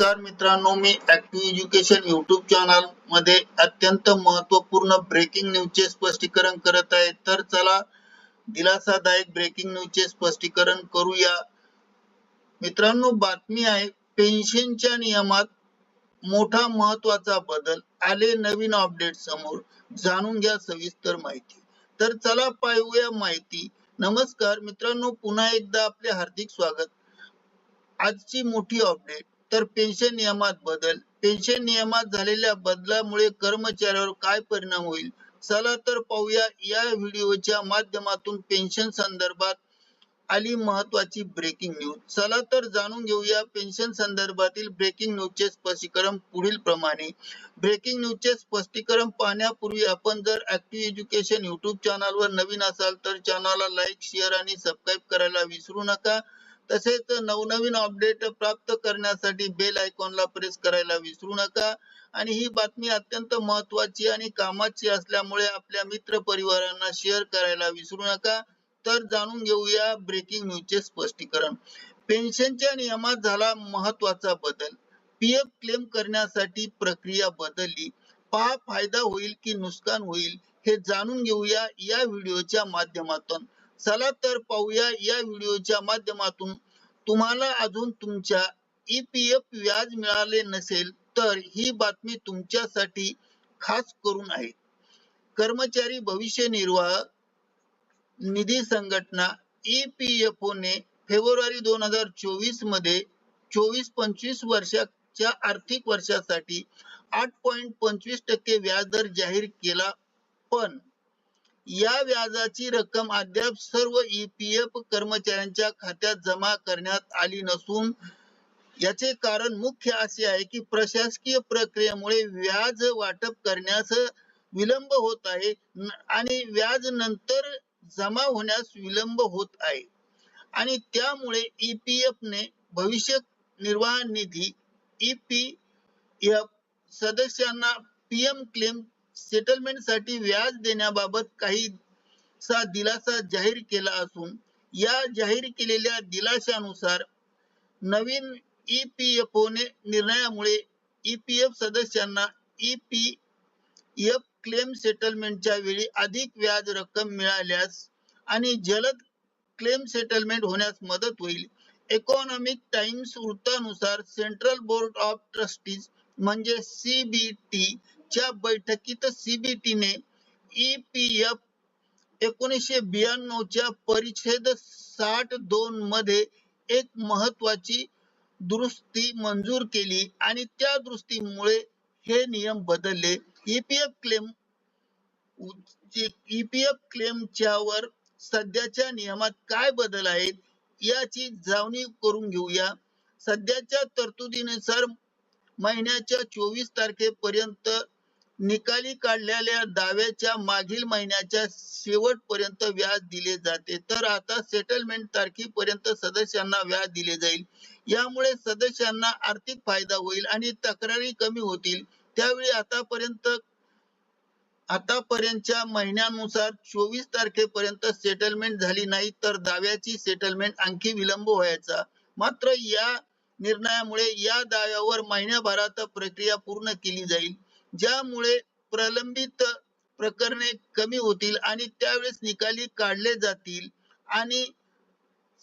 नमस्कार मित्रांनो मी ऍक्टिव्ह एज्युकेशन युट्यूब चॅनलमध्ये अत्यंत महत्त्वपूर्ण ब्रेकिंग न्यूजचे स्पष्टीकरण करत आहे. तर चला दिलासादायक ब्रेकिंग न्यूजचे स्पष्टीकरण करूया. मित्रांनो बातमी आहे पेन्शनच्या नियमात मोठा महत्त्वाचा बदल आले नवीन अपडेट समोर. जाणून घ्या सविस्तर माहिती. तर चला पाहूया माहिती. नमस्कार मित्रांनो पुन्हा एकदा आपले हार्दिक स्वागत. आजची मोठी अपडेट तर पेन्शन नियमात बदल. पेन्शन नियमात झालेल्या बदलामुळे कर्मचाऱ्यावर काय परिणाम होईल? चला तर पाहूया या व्हिडिओच्या माध्यमातून पेन्शन संदर्भात आली महत्वाची ब्रेकिंग न्यूज चला तर जाणून घेऊया पेन्शन संदर्भातील ब्रेकिंग न्यूजचे स्पष्टीकरण पुढील प्रमाणे. ब्रेकिंग न्यूजचे स्पष्टीकरण पाहण्यापूर्वी आपण जर ऍक्टिव्ह एज्युकेशन युट्यूब चॅनलवर नवीन असाल तर चॅनलला लाईक शेअर आणि सबस्क्राईब करायला विसरू नका. तसेच नवनवीन अपडेट प्राप्त करण्यासाठी बेल आयकॉनला प्रेस करायला विसरू नका. आणि ही बातमी अत्यंत महत्वाची आणि कामाची असल्यामुळे आपल्या मित्र परिवारांना शेअर करायला विसरू नका. तर जाणून घेऊया ब्रेकिंग न्यूजचे स्पष्टीकरण. पेन्शनच्या नियमात झाला महत्त्वाचा बदल. पीएफ क्लेम करण्यासाठी प्रक्रिया बदलली. पहा फायदा होईल की नुकसान होईल हे जाणून घेऊया या व्हिडिओच्या माध्यमातून. चला तर पाहूया या व्हिडिओच्या माध्यमातून. तुम्हाला अजून तुमच्या ईपीएफ व्याज मिळाले नसेल तर ही बातमी तुमच्यासाठी खास करून आहे. कर्मचारी भविष्य निर्वाह निधी संघटना ईपीएफओ ने फेब्रुवारी दोन हजार चोवीसमध्ये चोवीस पंचवीस वर्षाच्या आर्थिक वर्षासाठी आठ पॉइंट पंचवीस टक्के व्याजदर जाहीर केला. पण या व्याजाची रक्कम अद्याप सर्व ईपीएफ कर्मचाऱ्यांच्या खात्यात जमा करण्यात आली नसून याचे कारण मुख्य असे आहे की प्रशासकीय प्रक्रियेमुळे व्याज वाटप करण्यास विलंब होत आहे आणि व्याज नंतर जमा होण्यास विलंब होत आहे. आणि त्यामुळे ईपीएफ ने भविष्य निर्वाह निधी ईपीएफ सदस्यांना पीएम क्लेम सेटलमेंटसाठी व्याज देण्याबाबत काही सा दिलासा जाहीर केला असून या जाहीर केलेल्या दिलाशानुसार नवीन ईपीएफओ ने निर्णयामुळे ईपीएफ सदस्यांना ईपीएफ क्लेम सेटलमेंटच्या वेळी अधिक व्याज रक्कम मिळाल्यास आणि जलद क्लेम सेटलमेंट होण्यास मदत होईल. इकॉनॉमिक टाइम्स वृत्तानुसार सेंट्रल बोर्ड ऑफ ट्रस्टीज म्हणजे सीबीटी च्या बैठकीत सीबीटीने ईपीएफ एकोणीसशे ब्याण्णव च्या परिच्छेद साठ दोन मध्ये एक महत्वाची दुरुस्ती मंजूर केली आणि त्या दुरुस्तीमुळे हे नियम बदलले. ईपीएफ क्लेम ईपीएफ क्लेमच्या वर सध्याच्या नियमात काय बदल आहेत याची जाणीव करून घेऊया. सध्याच्या तरतुदीनुसार महिन्याच्या चोवीस तारखेपर्यंत निकाली काढलेल्या दाव्याच्या मागील महिन्याच्या शेवटपर्यंत व्याज दिले जाते. तर आता सेटलमेंट तारखेपर्यंत सदस्यांना व्याज दिले जाईल. यामुळे सदस्यांना आर्थिक फायदा होईल आणि तक्रारी कमी होतील. त्यावेळी आतापर्यंत आतापर्यंतच्या महिन्यानुसार चोवीस तारखेपर्यंत सेटलमेंट झाली नाही तर दाव्याची सेटलमेंट आणखी विलंब व्हायचा. मात्र या निर्णयामुळे या दाव्यावर महिन्याभरात प्रक्रिया पूर्ण केली जाईल. ज्यामुळे प्रलंबित प्रकरणे कमी होतील आणि त्यावेळेस निकाली काढले जातील आणि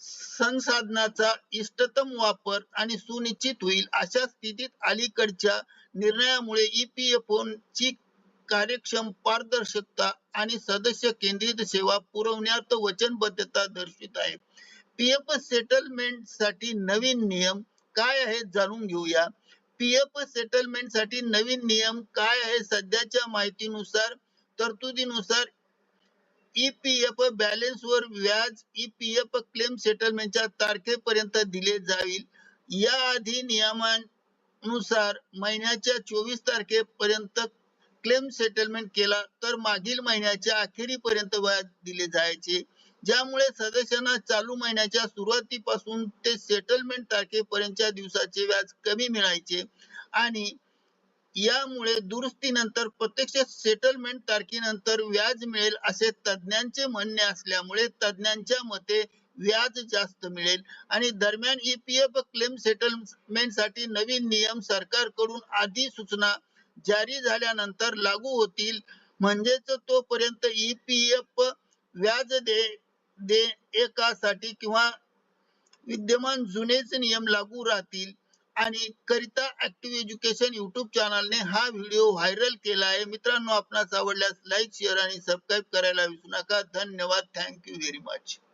संसाधनाचा इष्टतम वापर आणि सुनिश्चित होईल अशा स्थितीत अलीकडच्या निर्णयामुळे ईपीएफओ ची कार्यक्षम पारदर्शकता आणि सदस्य केंद्रित सेवा पुरवण्यात वचनबद्धता दर्शित आहे. पीएफ सेटलमेंटसाठी नवीन नियम काय आहेत जाणून घेऊया. पीएफ सेटलमेंटसाठी नवीन नियम काय आहे सध्याच्या माहितीनुसार? तरतुदीनुसार ईपीएफ बॅलन्स वर व्याज ईपीएफ क्लेम सेटलमेंटच्या तारखेपर्यंत दिले जाईल. या आधी नियमानुसार महिन्याच्या चोवीस तारखेपर्यंत क्लेम सेटलमेंट केला तर मागील महिन्याच्या अखेरीपर्यंत व्याज दिले जायचे. ज्यामुळे सदस्यांना चालू महिन्याच्या सुरुवातीपासून ते सेटलमेंट तारखेपर्यंतच्या दिवसाचे व्याज कमी मिळायचे आणि यामुळे दुरुस्तीनंतर प्रत्यक्ष सेटलमेंट तारखेनंतर व्याज मिळेल असे तज्ञांचे म्हणणे असल्यामुळे तज्ञांच्या मते व्याज जास्त मिळेल आणि दरम्यान ईपीएफ क्लेम सेटलमेंटसाठी नवीन नियम सरकारकडून अधिसूचना जारी झाल्यानंतर लागू होतील. म्हणजेच तोपर्यंत ईपीएफ व्याज दे देयकासाठी किंवा विद्यमान जुनेच नियम लागू राहतील. आणि करिता ऍक्टिव्ह एज्युकेशन युट्यूब चॅनलने हा व्हिडिओ व्हायरल केला आहे. मित्रांनो आपणास आवडल्यास लाईक शेअर आणि सबस्क्राईब करायला विसरू नका. धन्यवाद. Thank you very much